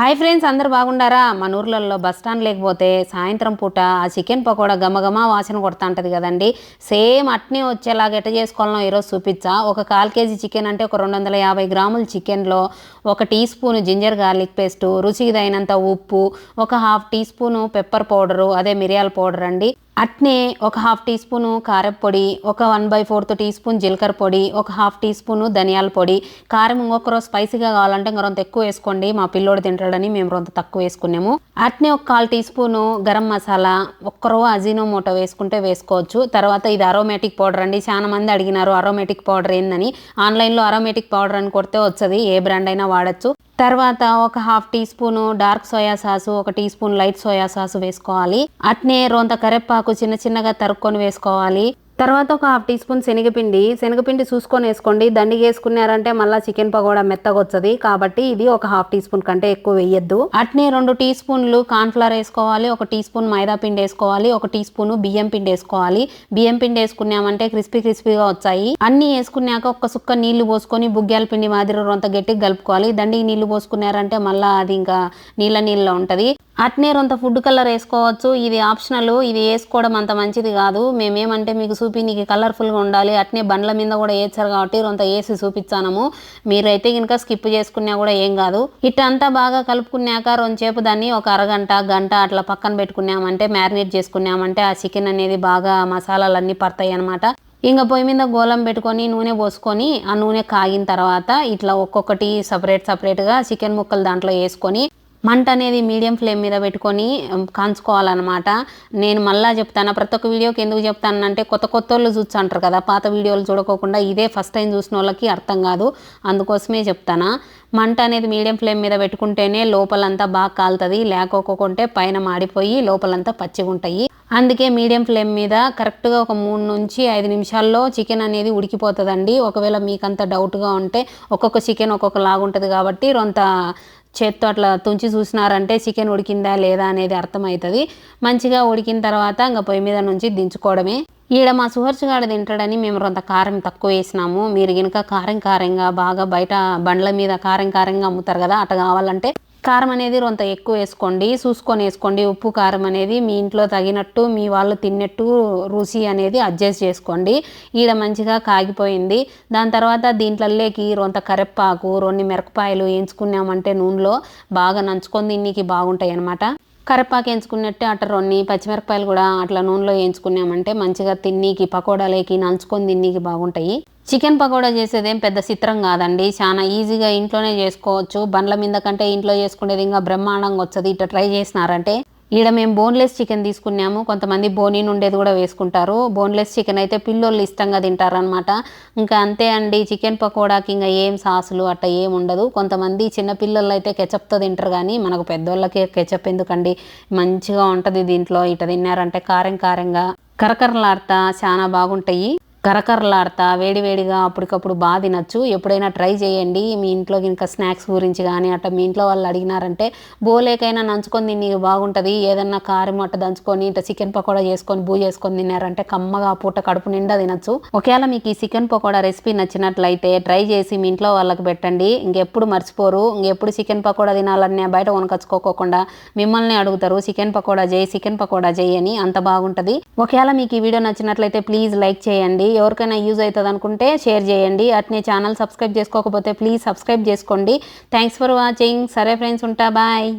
Hi friends అందరు బాగుండారా? మన ఊర్లలో బస్ స్టాండ్ లేకపోతే సాయంత్రం పూట ఆ చికెన్ పకోడా గమగమా వాసన కొడతా ఉంటుంది కదండి. సేమ్ అట్నే వచ్చేలాగా ఎట్ట చేసుకోవాలనో ఈరోజు చూపించా ఒక కాల్ కేజీ చికెన్ అంటే ఒక రెండు వందల యాభై గ్రాముల చికెన్లో ఒక teaspoon ginger garlic paste రుచికి తగినంత ఉప్పు ఒక half teaspoon pepper powder అదే మిరియాల పౌడర్ అండి. అట్నే ఒక హాఫ్ టీ స్పూను కారం పొడి ఒక one by fourth teaspoon జీలకర్ర పొడి ఒక హాఫ్ టీ స్పూను ధనియాల పొడి. కారం ఇంకొక రోజు స్పైసీగా కావాలంటే ఇంకా రొంత ఎక్కువ వేసుకోండి. మా పిల్లోడు తింటాడని మేము రొంత తక్కువ వేసుకున్నాము. అట్నే ఒక కాల్ టీ స్పూను గరం మసాలా ఒక్కరో అజీనోమోటో వేసుకుంటే వేసుకోవచ్చు. తర్వాత ఇది అరోమేటిక్ పౌడర్ అండి. చాలా మంది అడిగినారు అరోమేటిక్ పౌడర్ ఏందని? ఆన్లైన్లో అరోమేటిక్ పౌడర్ అని కొడితే వచ్చేది ఏ బ్రాండ్ అయినా వాడచ్చు. తర్వాత ఒక half teaspoon dark soya sauce ఒక teaspoon light soya sauce వేసుకోవాలి. అట్నే రొంత కరివేపాకు చిన్న చిన్నగా తరుక్కొని వేసుకోవాలి. తర్వాత ఒక హాఫ్ టీ స్పూన్ శనగపిండి శనగపిండి చూసుకొని వేసుకోండి. దండిగా వేసుకున్నారంటే మళ్ళీ చికెన్ పకోడా మెత్తగా వచ్చది. కాబట్టి ఇది ఒక హాఫ్ టీ స్పూన్ కంటే ఎక్కువ వేయద్దు. అట్నే రెండు టీ స్పూన్లు కార్న్ఫ్లవర్ వేసుకోవాలి ఒక టీ స్పూన్ మైదా పిండి వేసుకోవాలి ఒక టీ స్పూన్ బియ్యం పిండి వేసుకోవాలి. బియ్యం పిండి వేసుకున్నామంటే క్రిస్పీ క్రిస్పీగా వచ్చాయి. అన్ని వేసుకున్నాక ఒక సుక్క నీళ్ళు పోసుకొని బుగ్గ్యాల పిండి మాదిరి రొంత గట్టిగా కలుపుకోవాలి. దండికి నీళ్ళు పోసుకున్నారంటే మళ్ళీ అది ఇంకా నీళ్ళ నీళ్ళ ఉంటది. అట్నే రొంత ఫుడ్ కలర్ వేసుకోవచ్చు. ఇది ఆప్షనల్ ఇది వేసుకోవడం అంత మంచిది కాదు. మేమేమంటే మీకు చూపి నీకు కలర్ఫుల్గా ఉండాలి. అట్నే బండ్ల మీద కూడా వేసారు కాబట్టి రొంత వేసి చూపించాము మీరైతే కనుక స్కిప్ చేసుకున్నా కూడా ఏం కాదు. ఇట్టంతా బాగా కలుపుకున్నాక రొంచేపు దాన్ని ఒక అరగంట గంట అట్లా పక్కన పెట్టుకున్నామంటే మ్యారినేట్ చేసుకున్నామంటే ఆ చికెన్ అనేది బాగా మసాలాలన్నీ పడతాయి అనమాట ఇంకా పొయ్యి మీద గోళం పెట్టుకొని నూనె పోసుకొని ఆ నూనె కాగిన తర్వాత ఇట్లా ఒక్కొక్కటి సపరేట్ సపరేట్గా చికెన్ ముక్కలు దాంట్లో వేసుకొని మంట అనేది మీడియం ఫ్లేమ్ మీద పెట్టుకొని కాంచుకోవాలన్నమాట. నేను మళ్ళా చెప్తాను ప్రతి ఒక్క వీడియోకి ఎందుకు చెప్తానంటే కొత్త కొత్త వాళ్ళు చూస్తుంటారు కదా పాత వీడియోలు చూడకోకుండా ఇదే ఫస్ట్ టైం చూసిన వాళ్ళకి అర్థం కాదు. అందుకోసమే చెప్తానా మంట అనేది మీడియం ఫ్లేమ్ మీద పెట్టుకుంటేనే లోపలంతా బాగా కాలుతుంది లేకోకుంటే పైన మాడిపోయి లోపలంతా పచ్చిగా ఉంటాయి అందుకే మీడియం ఫ్లేమ్ మీద కరెక్ట్గా ఒక మూడు నుంచి ఐదు నిమిషాల్లో చికెన్ అనేది ఉడికిపోతుందండి. ఒకవేళ మీకంత డౌట్గా ఉంటే ఒక్కొక్క చికెన్ ఒక్కొక్క లాగుంటుంది కాబట్టి రొంత చేత్తో అట్లా తుంచి చూసినారంటే చికెన్ ఉడికిందా లేదా అనేది అర్థమవుతుంది. మంచిగా ఉడికిన తర్వాత ఇంకా పొయ్యి మీద నుంచి దించుకోవడమే. ఈడ మా సుహర్చుగాడు తింటాడని మేము రొంత కారం తక్కువ వేసినాము. మీరు కనుక కారం కారంగా బాగా బయట బండ్ల మీద కారం కారంగా అమ్ముతారు కదా అట్లా కావాలంటే కారం అనేది రొంత ఎక్కువ వేసుకోండి చూసుకొని వేసుకోండి. ఉప్పు కారం అనేది మీ ఇంట్లో తగినట్టు మీ వాళ్ళు తిన్నట్టు రుచి అనేది అడ్జస్ట్ చేసుకోండి. ఈడ మంచిగా కాగిపోయింది. దాని తర్వాత దీంట్లోకి రొంత కరెప్పాకు రెండు మిరపకాయలు వేయించుకున్నామంటే నూనెలో బాగా నంచుకొని దీనికి బాగుంటాయి అనమాట కరివేపాకు వేయించుకున్నట్టే అట్ట రొన్ని పచ్చిమిరపకాయలు కూడా అట్లా నూనెలో వేయించుకున్నామంటే మంచిగా తిన్నీకి పకోడాలేకి నంచుకొని తిన్నీకి బాగుంటాయి. చికెన్ పకోడా చేసేదేం పెద్ద చిత్రం కాదండి. చాలా ఈజీగా ఇంట్లోనే చేసుకోవచ్చు. బండ్ల మీద కంటే ఇంట్లో చేసుకునేది ఇంకా బ్రహ్మాండంగా వచ్చేది ఇట్లా ట్రై చేసినారంటే ఈడ మేము బోన్లెస్ చికెన్ తీసుకున్నాము. కొంతమంది బోనీ ఉండేది కూడా వేసుకుంటారు. బోన్లెస్ చికెన్ అయితే పిల్లోళ్ళు ఇష్టంగా తింటారనమాట ఇంకా అంతే అండి చికెన్ పకోడాకి ఇంకా ఏం సాసులు అట్లా ఏం ఉండదు. కొంతమంది చిన్నపిల్లలు అయితే కెచప్తో తింటారు కానీ మనకు పెద్దోళ్ళకి కెచప్ ఎందుకండి? మంచిగా ఉంటుంది దీంట్లో. ఇట తిన్నారంటే కారం కారంగా కరకరలాడతా చాలా బాగుంటాయి. కరకరలాడతా వేడివేడిగా అప్పటికప్పుడు బాగా తినచ్చు. ఎప్పుడైనా ట్రై చేయండి. మీ ఇంట్లో ఇంకా స్నాక్స్ గురించి కానీ అట్లా మీ ఇంట్లో వాళ్ళు అడిగినారంటే బోలేకైనా నంచుకొని తిని బాగుంటుంది. ఏదన్నా కారం అట్ట దంచుకొని ఇట్లా చికెన్ పకోడా చేసుకొని బూ చేసుకొని తిన్నారంటే కమ్మగా పూట కడుపు నిండా తినచ్చు. ఒకవేళ మీకు ఈ చికెన్ పకోడా రెసిపీ నచ్చినట్లయితే ట్రై చేసి మీ ఇంట్లో వాళ్ళకి పెట్టండి. ఇంకెప్పుడు మర్చిపోరు. ఇంకెప్పుడు చికెన్ పకోడా తినాలని బయట కొనకచ్చుకోకుండా మిమ్మల్ని అడుగుతారు. చికెన్ పకోడా చేయి చికెన్ పకోడా చేయి అని. అంత బాగుంటుంది. ఒకవేళ మీకు ఈ వీడియో నచ్చినట్లయితే ప్లీజ్ లైక్ చేయండి. ఎవరికైనా యూజ్ అవుతుంది అనుకుంటే షేర్ చేయండి. అట్నే ఛానల్ సబ్స్క్రైబ్ చేసుకోకపోతే ప్లీజ్ సబ్స్క్రైబ్ చేసుకోండి. థ్యాంక్స్ ఫర్ వాచింగ్ సరే ఫ్రెండ్స్ ఉంటా బాయ్.